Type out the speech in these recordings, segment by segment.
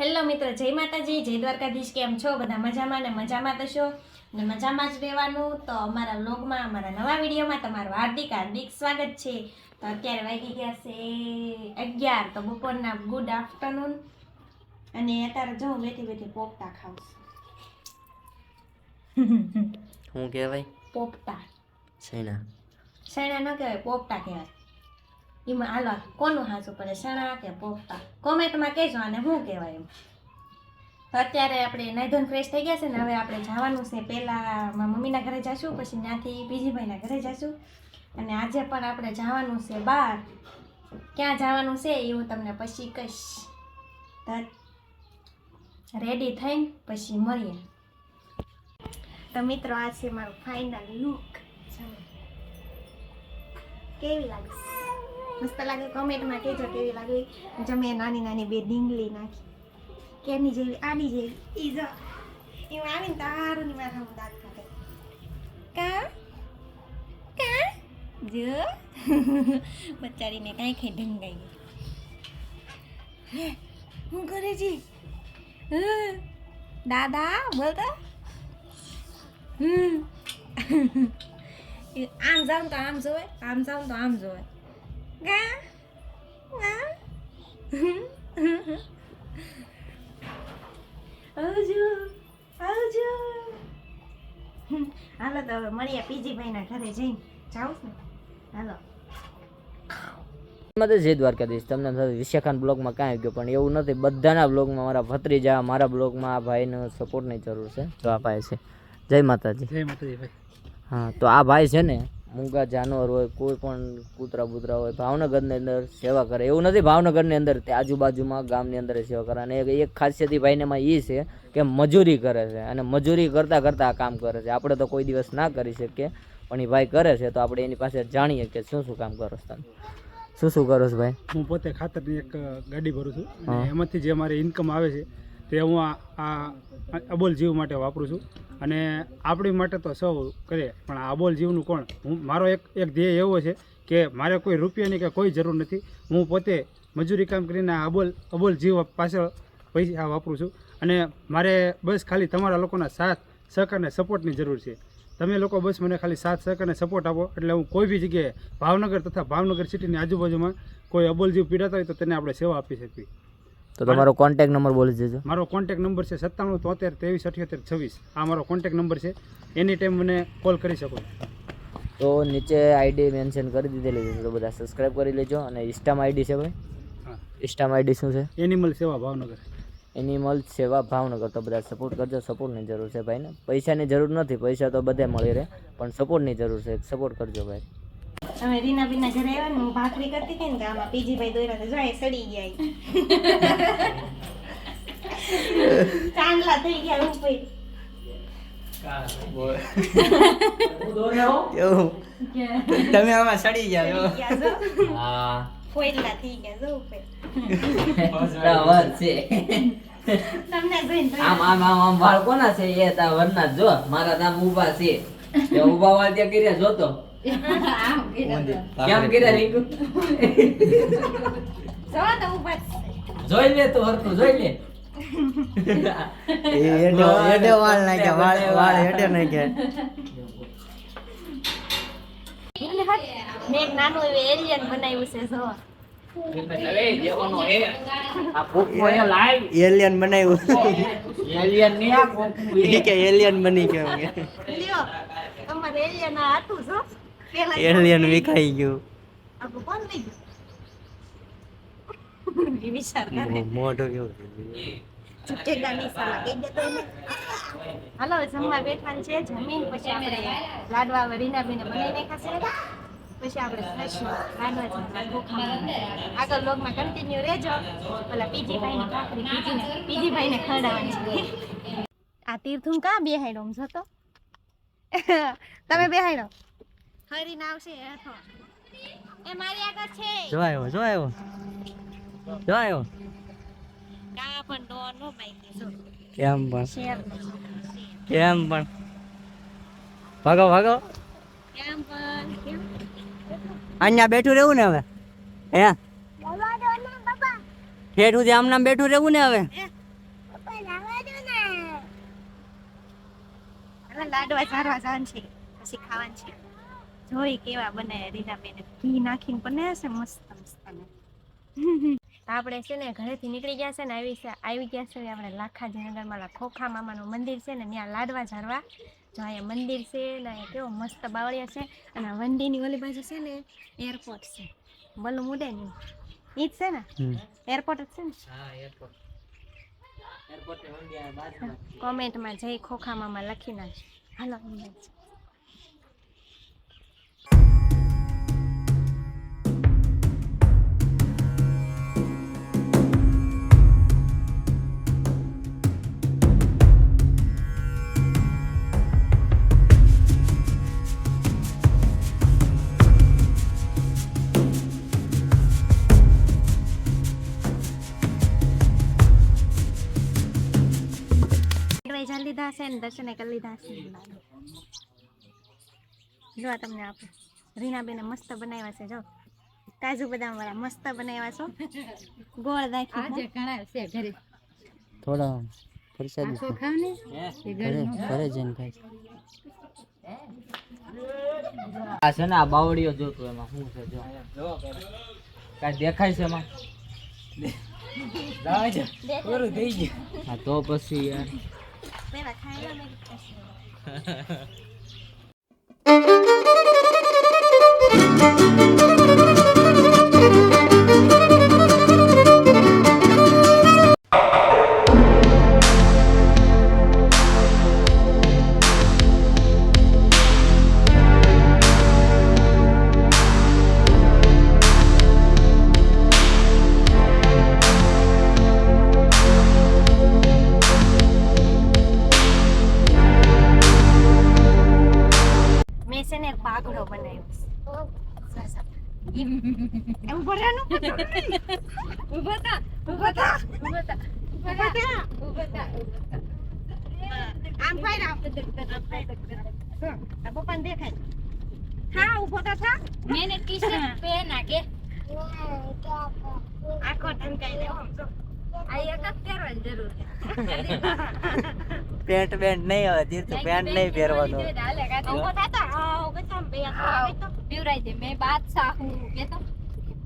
Hello મિત્ર જય માતાજી જય દ્વારકાધીશ કેમ છો? બધા મજામાં ને મજામાં થશો ને મજામાં જ રહેવાનું? તો અમારા વ્લોગમાં અમારા નવા વિડીયોમાં તમારું હાર્દિક હાર્દિક સ્વાગત છે. તો અત્યારે વાગી ગયા છે અગિયાર તો બપોરના ગુડ આફ્ટરનૂન. અને અત્યારે જો બેઠી બેઠી પોપટા ખાઉં છું. શું કહેવાય? પોપટા. સૈના શેણા ન કહેવાય પોપટા કહેવાય. એમાં હાલવા કોનું હાચું પડે? શણા કે પોપટા? કોમેન્ટમાં કહેજો આને શું કહેવાય એમ. તો અત્યારે આપણે નાઈધોન ફ્રેશ થઈ ગયા છે ને, હવે આપણે જવાનું છે. પહેલાં મમ્મીના ઘરે જઈશું પછી ત્યાંથી બીજીભાઈના ઘરે જઈશું અને આજે પણ આપણે જવાનું છે બહાર. ક્યાં જવાનું છે એ હું તમને પછી કહીશ. રેડી થઈને પછી મળીએ. તો મિત્રો, આ છે મારું ફાઇનલ લુક કેવી લાગે? મસ્ત લાગે કમેન્ટમાં કહેજો કેવી લાગે. જો મેં નાની નાની બે ડીંગલી નાખી. કેની જેવી આની જેવી. ઈ જો એવું આવીને તારું ની માથા હું દાંત કાઢે. કા? કા? જો. બચારીને કાંઈ ખાઈ ઢંગાઈ ગઈ. હે, કરે જી. દાદા બોલતા હમ. આમ જાઉં તો આમ જોવે આમ જાઉં તો આમ જોવે. આવજો આવજો. હાલો તો હવે મળીએ પીજી ભાઈના ઘરે જઈને. જાઉં ને હાલો. એમાં જય દ્વારકાધીશ. તમને થતું વિશાખાન બ્લોગમાં કાંઈ ગયો પણ એવું નથી. બધાના બ્લોગમાં મારા ભત્રીજા મારા બ્લોગમાં આ ભાઈનો સપોર્ટની જરૂર છે. તો આ ભાઈ છે. જય માતાજી. જય માતાજી ભાઈ. હા તો આ ભાઈ છે ને મૂંગા જાનવર હોય કોઈ પણ કૂતરા બૂતરા હોય ભાવનગરની અંદર સેવા કરે. એવું નથી ભાવનગરની અંદર તે આજુબાજુમાં ગામની અંદર સેવા કરે. અને એક ખાસિયત ઈ ભાઈનેમાં એ છે કે મજૂરી કરે છે. અને મજૂરી કરતાં કરતાં આ કામ કરે છે. આપણે તો કોઈ દિવસ ના કરી શકીએ પણ એ ભાઈ કરે છે. તો આપણે એની પાસે જાણીએ કે શું શું કામ કરો છો તમે. શું શું કરો છો ભાઈ? હું પોતે ખાતરની એક ગાડી ભરું છું. એમાંથી જે મારી ઇન્કમ આવે છે તે હું આ અબોલ જીવ માટે વાપરું છું. અને આપણી માટે તો સૌ કરે, પણ આ અબોલ જીવનું કોણ? હું મારો એક એક ધ્યેય એવો છે કે મારે કોઈ રૂપિયાની કે કોઈ જરૂર નથી. હું પોતે મજૂરી કામ કરીને આ અબોલ અબોલ જીવ પાછળ પૈસા વાપરું છું. અને મારે બસ ખાલી તમારા લોકોના સાથ, સહકાર અને સપોર્ટની જરૂર છે. તમે લોકો બસ મને ખાલી સાથ, સહકાર અને સપોર્ટ આપો, એટલે હું કોઈ બી જગ્યાએ ભાવનગર તથા ભાવનગર સિટીની આજુબાજુમાં કોઈ અબોલ જીવ પીડાતા હોય તો તેને આપણે સેવા આપી શકીએ. તો તમારો કોન્ટેક્ટ નંબર બોલી દેજો. મારો કોન્ટેક નંબર છે સત્તાણું તોતેર ત્રેવીસ અઠ્યોતેર છવ્વીસ. આ મારો કોન્ટેક નંબર છે. એની ટાઈમ મને કોલ કરી શકો. તો નીચે આઈડી મેન્શન કરી દીધેલી છે તો બધા સબસ્ક્રાઇબ કરી લેજો. અને ઇન્સ્ટામ આઈડી છે ભાઈ? હા. ઇન્સ્ટામાં આઈડી શું છે? એનિમલ સેવા ભાવનગર એનિમલ સેવા ભાવનગર તો બધા સપોર્ટ કરજો. સપોર્ટની જરૂર છે ભાઈને. પૈસાની જરૂર નથી. પૈસા તો બધે મળી રહે. પણ સપોર્ટની જરૂર છે. સપોર્ટ કરજો ભાઈ. હવે રીના બીના ઘરે આવ્યા ને હું ભાખરી કરતી હતી ને તો આમાં પીજી ભાઈ દોર્યા તો જાય સડી ગયા ચાંદલા થઈ ગયા ઉપર તમે આમાં સડી ગયા સડી ગયા જો. હા. ફોઈલા થઈ ગયા જો ઉપર તમને આમ આમ આમ આમ વાળ કોના છે? એ તા વરના જો મારા નામ ઊભા છે. ઊભા ઊભા વાળ ત્યાં કર્યા જોતો. કેમ કીધા રીંગુ? જો તો ઉપર જોઈ લે તો હરખું જોઈ લે. એડો એડો વાળ નાખ્યા વાળ વાળ એડો નાખ્યા. મેં એક નાનું એવું એલિયન બનાવ્યું છે જો. એલિયન બનાવ્યું. એલિયન કે એલિયન બની ગયો. કે તમારે એલિયન હતું જો. એલિયન વિખાઈ ગયું? મોઢું કેવું હાલો જમવા બેઠવાનું છે. જમીન પછી આપણે લાડવા રીનાબેને પછી આપણે. આગળ લોગમાં કન્ટિન્યુ રહેજો. પેલા પીજી ભાઈને ભાખરી પીજીને પીજી ભાઈને ખવડાવવાની છે. આ તીર્થું કા બેહાડો જતો. તમે બેહાડો હરીને આવશે હેઠો. એ મારી આગળ છે. જો આવ્યો જો આવ્યો જો આવ્યો કા પણ ડો નો બાઈક જો. કેમ પણ? શેર કેમ પણ? ભાગો ભાગો. કેમ પણ? કેમ? અહીંયા બેઠું રહેવું ને હવે? હે? ઠેઠ સુધી આમ નામ બેઠું રહેવું ને હવે? લાડવા સારવા જાન છે પછી ખાવાનું છે. જોઈ કેવા બને રીનાબેન. ઘી નાખીને બનાવ્યા છે મસ્ત મસ્ત આપણે છે ને ઘરેથી નીકળી ગયા છે ને આવી છે આવી ગયા છે આપણે લાખાજી નગરમાં ખોખા મામાનું મંદિર છે ને ત્યાં લાડવા ઝાડવા. જો અહીંયા મંદિર છે ને અહીંયા કેવો મસ્ત બાવળિયા છે અને વંડીની ઓલી બાજુ છે ને એરપોર્ટ છે. બલું મુડે ને ઈ જ છે ને? એરપોર્ટ જ છે ને? એરપોર્ટ. કોમેન્ટમાં જય ખોખા મામા લખી નાખજો. હાલો છે. લીધા હશે ને દર્શને કરી લીધા છે જો આ તમને આપું. રીનાબેને મસ્ત બનાવ્યા છે જો. કાજુ બદામ વાળા મસ્ત બનાવ્યા છો. ગોળ નાખી થોડા પ્રસાદી છે. ઘરે ઘરે જઈને ખાય આ છે ને આ બાવળીઓ જોતું એમાં શું છે જો. કાંઈ દેખાય છે એમાં? પૂરું થઈ ગયું. હા તો પછી યાર પેલા ખાઈ લો મેં કીધું પછી. ભર્યાનું ઊભા થા ઊભા થા ઊભા થા ઊભા થા ઊભા થા આમ ફાઈર આમ આ પપ્પાને દેખાય. હા ઊભો તો થા. મેને ટી શર્ટ પહેના કે આખો ઢંકાઈ લેવો જો. આ એક જ પહેરવાની જરૂર પેન્ટ બેન્ટ નહીં હવે તીર્થ પેન્ટ નહીં પહેરવાનું. ઊભો થા તો. આવ બધા બે તો. પીવરાઈ દે મેં બાદશાહ હું કે તો.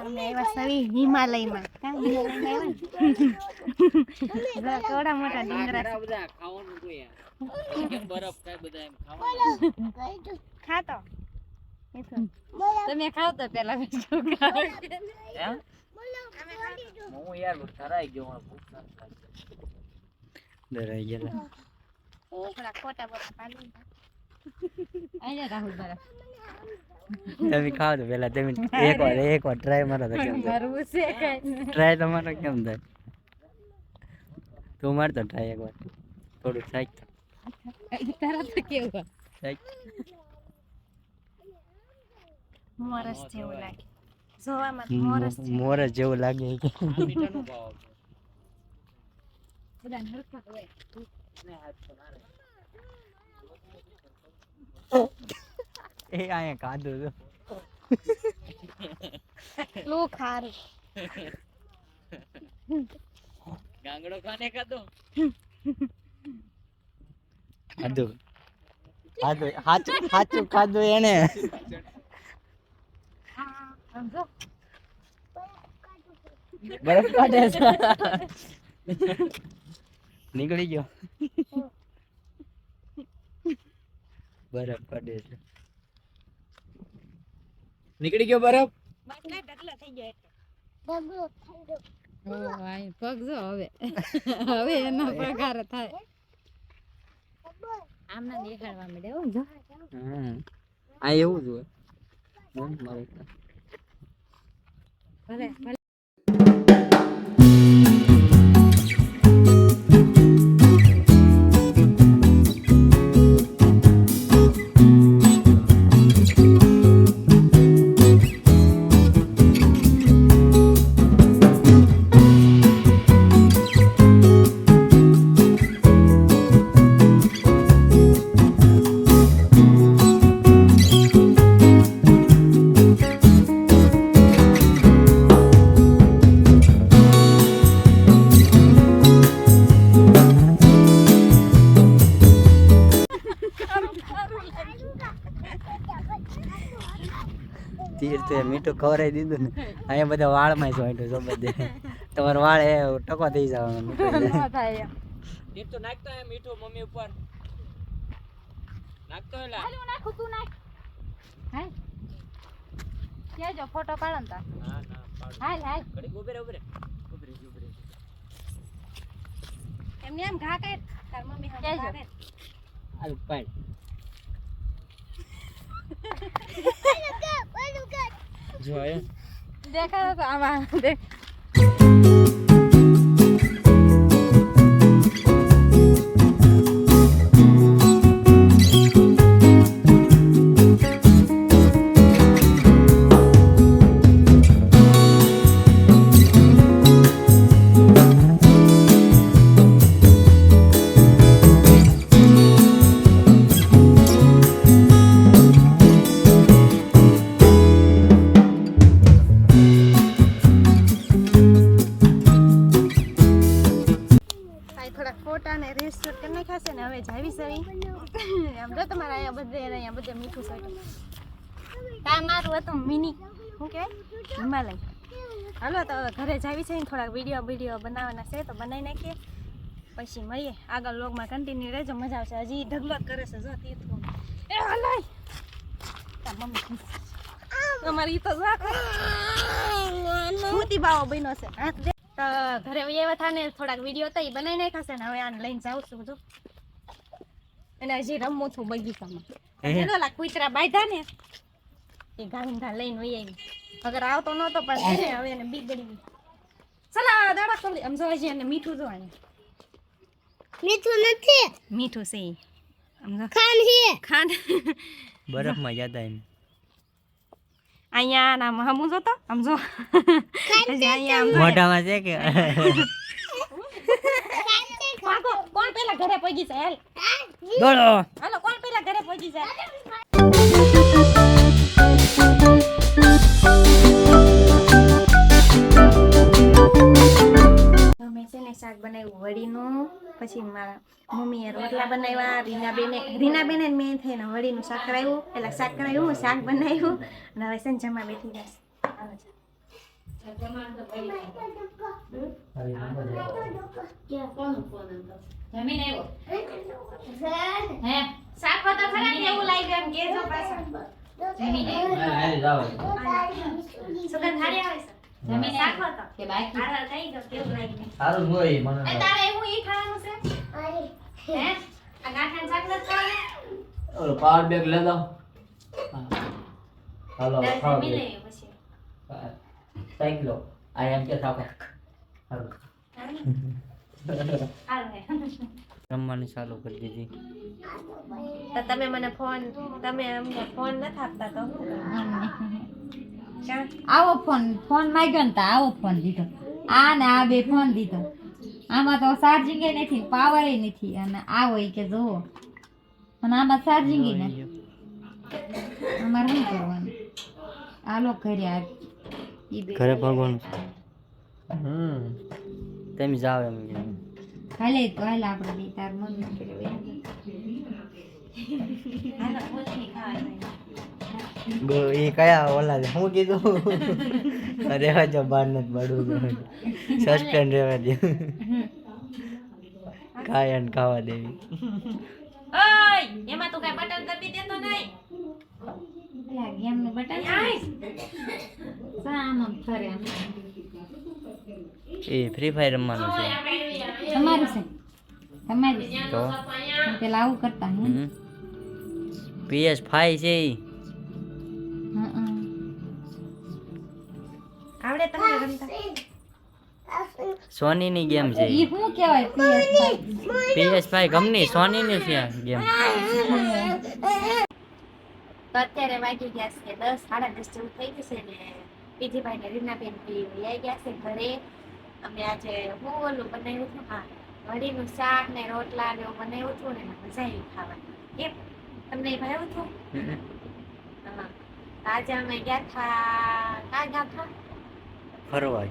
અમે આવ્યા સવી હિમાલયમાં. કા હિમાલયમાં આવ્યા ને? જો કેવડા મોટા ડુંગરા બધા ખાવાનું કોઈ બરફ કાંઈ બધા એમ ખાવાનું. ખાતો? તમે ખાવ તો પેલા હું? યાર ધરાઈ ગયો ભૂખ ડરાઈ ગયા ખોટા બોટા પાડી તમે ખાઓ તો પેલા તમે એક વાર એક વાર ટ્રાય મારો તો કેમ થાય? મારવું છે કઈ. ટ્રાય તમારો કેમ થાય? તું માર તો ટ્રાય એક વાર. થોડુંક સાઈક તારા તો કેવું? સાઈક મોરસ જેવું લાગે. જોવામાં મોરસ જેવું લાગે. બધા નરખા હોય. એ અહીંયા કાધું તો લો ખાર ગાંગડો ખાને ખાધો ખાધું ખાધું હાચું સાચું ખાધું એને બરફ કાઢે નીકળી ગયો બરફ પડે છે. નીકળી ગયો બરફ? પગ જો હવે. હવે એનો પ્રકાર થાય. આમના દેખાડવા મળે એવું જો. હમ. આ એવું જ હોય. ભલે ભલે. વસ્તુ એ મીઠું ખવડાવી દીધું ને અહીંયા બધા વાળમાં જ વાંટ્યું બધે. તમારો વાળ એ ટકો થઈ જવાનો મીઠું ન એમ. નાખતો હે મીઠું મમ્મી ઉપર. નાખતો એલા હાલ નાખું તું નાખ. હાલ. કેજો ફોટો પાડો ને ના ના પાડો. હાલ હાલ. ઘડી ઊભી રહે ઊભી રહે. ઊભી રહે ઊભી એમને આમ ઘા કર તાર મમ્મી હા કેજો. ઘા હાલ પાડ. જો એ દેખાડો તો આમાં. દેખ થોડાક વીડિયો વીડિયો બનાવવાના છે તો બનાવી નાખીએ. પછી મળીએ. આગળ લોગમાં કન્ટિન્યુ રહેજો મજા આવશે. હજી ઢગલો જ કરે છે જો તીર્થું એ હલાય! તાર મમ્મી અમારી તો જો બાવો બન્યો છે. હાથ દે. તો ઘરે એવા થાને થોડાક વીડિયો તો ઈ બનાવી નાખ્યા ને હવે આને લઈને જાઉં છું જો. અને હજી રમું છું બગીચામાં. એનો લા કુતરા બાંધ્યા ને એ ગાંધા લઈને આવી. અગર આવતો નહોતો પણ હવે એને બીગડી કવડી આમ જોવા જઈએ મીઠું જો આને મીઠું નથી. મીઠું છે ખાંડ હે ખાંડ. બરફમાં યાદ એમ. અહીંયા ના હમુ જોતો આમ જો. અહીંયા આમ જો. મોઢામાં છે કે? કોણ પેલા ઘરે પહોંચી છે? હાલ. દોડો. હાલો કોણ પેલા ઘરે પહોંચી જાય શાક બનાવ્યું વડીનું પછી મારા મમ્મીએ રોટલા બનાવ્યા રીનાબેને રીનાબેને બેને મેં થઈને વડીનું શાક કરાવ્યું એટલે શાક કરાવ્યું શાક બનાવ્યું અને હવે છે જમવા બેઠી. જમીને શાક તો ખરા કેવું લાગ્યું એમ કેજો પાછા. જમીને સુગંધ હારી આવે છે? જમીને કે બાકી? હારા થઈ ગયો કેવું લાગ્યું? સારું હોય મને તારે એવું ઈ ખાવાનું છે? હે? આ ગાંઠાનું શાક ખાવાનું? ઓલો પાવર બેગ લે દો હાલો દે લઈએ પછી. એમ કે થાકો હાલો. રમવાનું ચાલુ કરી દીધી. તો તમે મને ફોન તમે અમને ફોન નથી આપતા તો? આવો ફોન ફોન માંગ્યો ને આવો ફોન દીધો. આ ને આ બે ફોન દીધો. આમાં તો ચાર્જિંગ નથી પાવર નથી. અને આવો હોય કે જોવો અને આમાં ચાર્જિંગ નથી. અમારે શું કરવાનું? આલો ઘરે આ ઈ બે ઘરે ભગવાનું હમ. તમે જાવ એમ હાલે તો હાલ આપણે બે તાર મમ્મી હાલો, જઈએ. ગો- એ કયા ઓલા છે? હું કીધું? રહેવા જો બાર નથી પડવું સસ્પેન્ડ રહેવા દે ખાય ને ખાવા દેવી. ઓય એમાં તો કઈ બટન દબી દેતો નહીં. પેલા બટન ફરે એ ફ્રી ફાયર રમવાનું છે. તમારું છે? તમારું તો? પેલા આવું કરતા હે? પીએસ ફાઈવ છે આવડે તમને રમતા? સોનીની ગેમ છે. ઈ શું કહેવાય? PS5? પીએસ ભાઈ ગમની? સોનીની છે ગેમ. તો અત્યારે વાગી ગયા છે દસ સાડા દસ જેવું થઈ જશે ને પીજીભાઈ ને રીનાબેન પી વહી ગયા છે ઘરે. અમે આજે હું ઓલું બનાવ્યું હતું હા વડીનું શાક ને રોટલા ને એવું બનાવ્યું હતું ને મજા આવી ખાવાની. એમ તમને એ ભાવ્યું હતું? હા. આજે અમે ગયા હતા ક્યાં ગયા હતા ફરવા.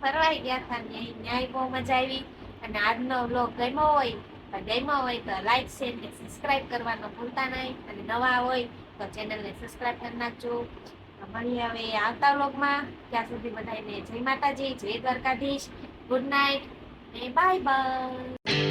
ફરવા ગયા હતા ન્યાય બહુ મજા આવી. અને આજનો વ્લોગ ગમ્યો હોય, તો ગમ્યો હોય તો લાઈક શેર ને સબસ્ક્રાઇબ કરવાનો ભૂલતા નહીં. અને નવા હોય, તો ચેનલને સબસ્ક્રાઇબ કરી નાખજો. મળીએ હવે આવતા વ્લોગમાં ત્યાં સુધી બધાને જય માતાજી, જય દ્વારકાધીશ. ગુડ નાઇટ અને બાય બાય